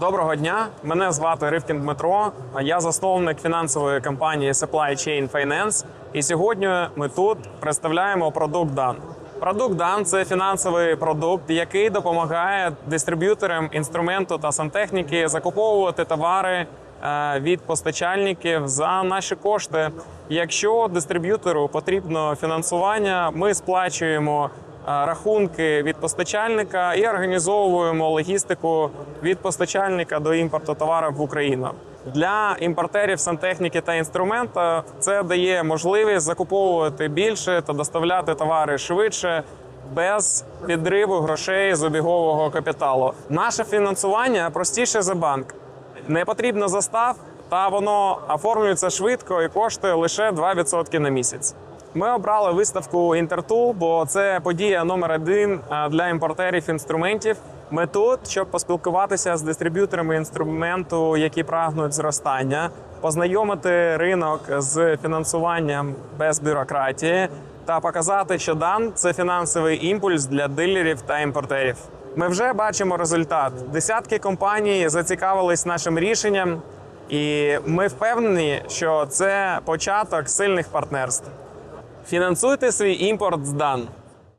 Доброго дня, мене звати Ривкін Дмитро. Я засновник фінансової компанії Supply Chain Finance. І сьогодні ми тут представляємо продукт DAN. Продукт DAN – це фінансовий продукт, який допомагає дистриб'юторам інструменту та сантехніки закуповувати товари е, від постачальників за наші кошти. Якщо дистриб'ютору потрібно фінансування, ми сплачуємо рахунки від постачальника і організовуємо логістику від постачальника до імпорту товарів в Україну. Для імпортерів сантехніки та інструмента це дає можливість закуповувати більше та доставляти товари швидше. Без підриву грошей з обігового капіталу. Наше фінансування простіше за банк. Не потрібно застав, та воно оформлюється швидко і коштує лише 2% на місяць. Ми обрали виставку Інтертул, бо це подія номер один для імпортерів інструментів. Ми тут, щоб поспілкуватися з дистриб'юторами інструменту, які прагнуть зростання, познайомити ринок з фінансуванням без бюрократії та показати, що дан це фінансовий імпульс для дилерів та імпортерів. Ми вже бачимо результат. Десятки компаній зацікавились нашим рішенням, і ми впевнені, що це початок сильних партнерств. Фінансуйте свій імпорт з дан.